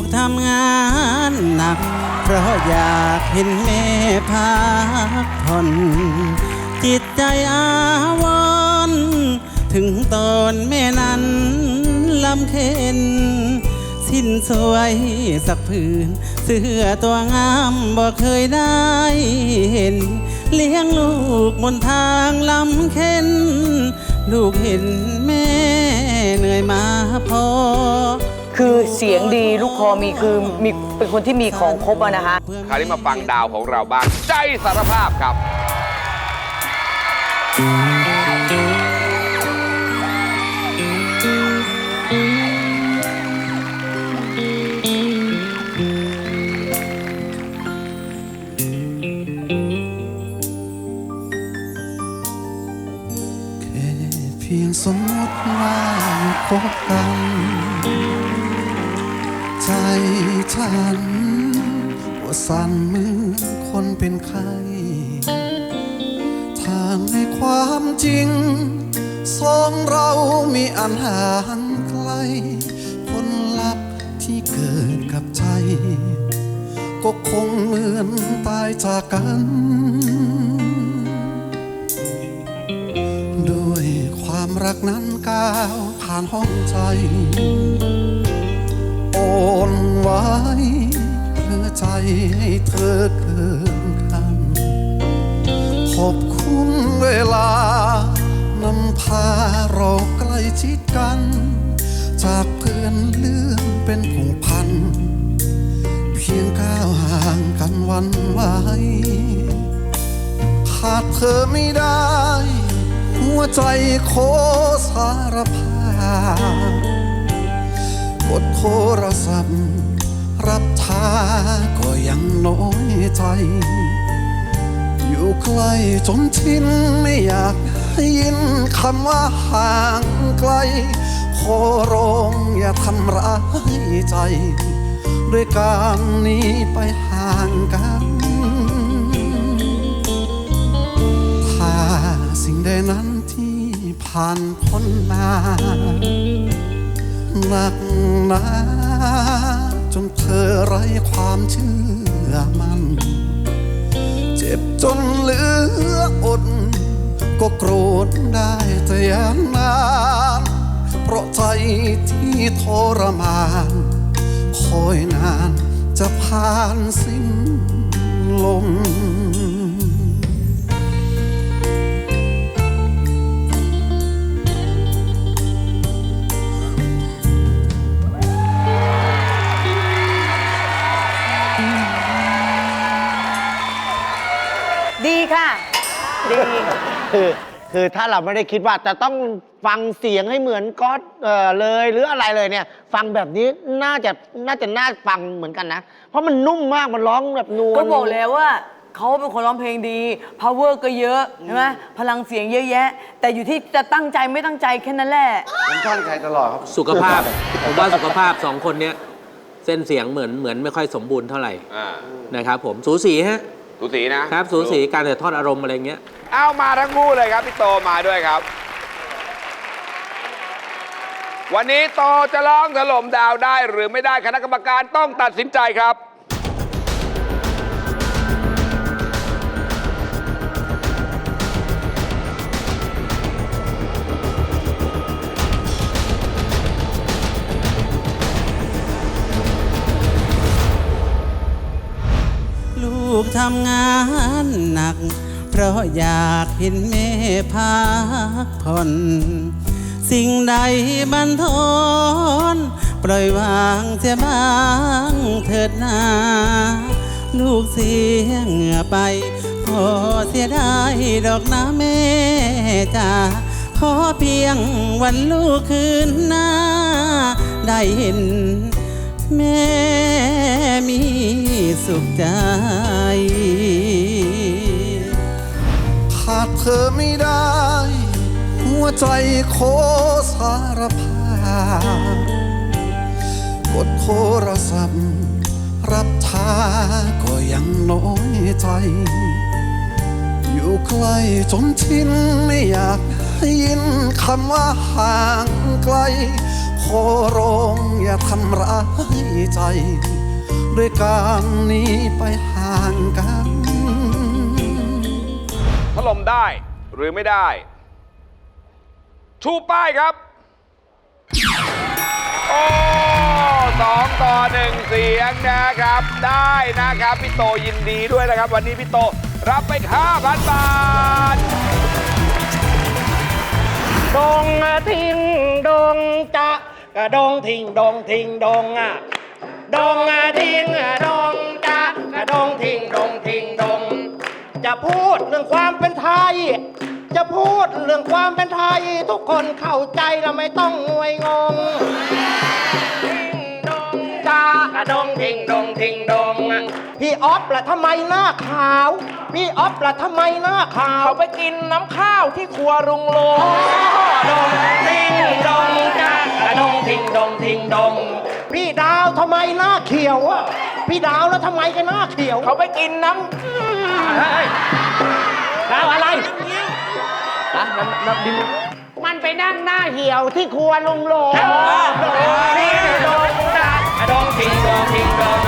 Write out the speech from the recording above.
กทำงานหนัก เพราะอยากเห็นแม่พักผ่อน จิตใจอาวรณ์ถึงตอนแม่นั้นลำเค็นสิ้นสวยสักผืน เสื้อตัวงามบ่เคยได้เห็น เลี้ยงลูกบนทางลำเค็น ลูกเห็นแม่เหนื่อยมาพอ คือเสียงดีลูกคอมีคือมีเป็นคนที่มีของครบอะนะคะคราวนี้มาฟังดาวของเราบ้าง ใจสารภาพครับ แค่เพียงสมมติว่าพบกัน ใจฉันว่าสั่นเหมือนคนเป็นไข้ทางในความจริง สองเรามีอันห่างไกลผลลัพธ์ที่เกิดกับใจ ก็คงเหมือนตายจากกันด้วยความรักนั้นก้าวผ่านห้องใจ นไว้เพื่อใจให้เธอเกินกันขอบคุณเวลานำพาเราใกล้ชิดกัน จากเพื่อนเลื่อนเป็นผงพัน เพียงก้าวห่างกันวันไหวขาดเธอไม่ได้ หัวใจโคสาร น้อยใจ อยู่ใกล้จนชินไม่อยากได้ยินคำว่าห่างไกล ขอร้องอย่าทำร้ายใจ ด้วยการหนี้ไปห่างกัน ถ้าสิ่งใดนั้นที่ผ่านพ้นมาหนักหนา นเธอไร้ความเชื่อมัน เจ็บจนเหลืออด ก็โกรธได้แต่อยังนาน เพราะใจที่ทรมาน คอยนานจะผ่านสิ้นลม คือคือถ้าเราไม่ได้คิดว่าจะต้องฟังเสียงให้เหมือนก๊อตเอ่อเลยหรืออะไรเลยเนี่ย ฟังแบบนี้น่าจะน่าจะน่าฟังเหมือนกันนะ เพราะมันนุ่มมากมันร้องแบบนวล ก็บอกแล้วว่าเขาเป็นคนร้องเพลงดี power ก็เยอะใช่ไหมพลังเสียงเยอะแยะ แต่อยู่ที่จะตั้งใจไม่ตั้งใจแค่นั้นแหละ ผมท่านใครตลอดครับ สุขภาพ ผมว่าสุขภาพสองคนเนี้ยเส้นเสียงเหมือนเหมือนไม่ค่อยสมบูรณ์เท่าไหร่อ่านะครับผมสูสีฮะ สูสีนะครับสูสีการถ่ายทอดอารมณ์อะไรเงี้ยเอามาทั้งคู่เลยครับพี่โตมาด้วยครับ วันนี้โตจะร้องถล่มดาวได้หรือไม่ได้คณะกรรมการต้องตัดสินใจครับ ทำงานหนัก เพราะอยากเห็นแม่พักผ่อน สิ่งใดบันทอนปล่อยวางเสียบ้างเถิดนาลูกเสียเหงื่อไปพอเสียได้ดอกนะแม่จ้าขอเพียงวันลูกคืนหน้า ได้เห็น แม่มีสุขใจ อไม่ได้ หัวใจโคสารภาพกดโทรศัพท์ รับช้าก็ยังน้อยใจ อยู่ใกล้จนชินไม่อยากได้ยินคำว่าห่างไกล ขอร้องอย่าทำร้ายใจ ด้วยการหนี้ไปห่างกัน ถล่มได้หรือไม่ได้ ชูป้ายครับ โอ้สองต่อหนึ่งเสียงนะครับ ได้นะครับ พี่โตยินดีด้วยนะครับ วันนี้พี่โตรับไป 5,000 บาท ดงอะทิ้งดงจะกระดงทิ้งดงทิ้งดงอะดงอะทิ้งอะดงจะกระดงทิ้งดงทิ้ง จะพูดเรื่องความเป็นไทย จะพูดเรื่องความเป็นไทย ทุกคนเข้าใจแล้วไม่ต้องงวยงงทิ้งดงจากระดงทิ้งดงทิ้งดงอะพี่ออฟละทำไมหน้าขาว พี่ออฟละทำไมหน้าขาวเขาไปกินน้ำข้าวที่ครัวรุงโลงดงทิ้งดงจากระดงทิ้งดงทิ้งดง พี่ดาวทำไมหน้าเขียวอะ พี่ดาวแล้วทำไมกันหน้าเขียวเขาไปกินน้ำดาวอะไรน้น้ำน้ำดินมันไปนั่งหน้าเหี่ยวที่ครัวลุงโลนี่โดนจัดโดนทิ้งโดนทิ้งโดน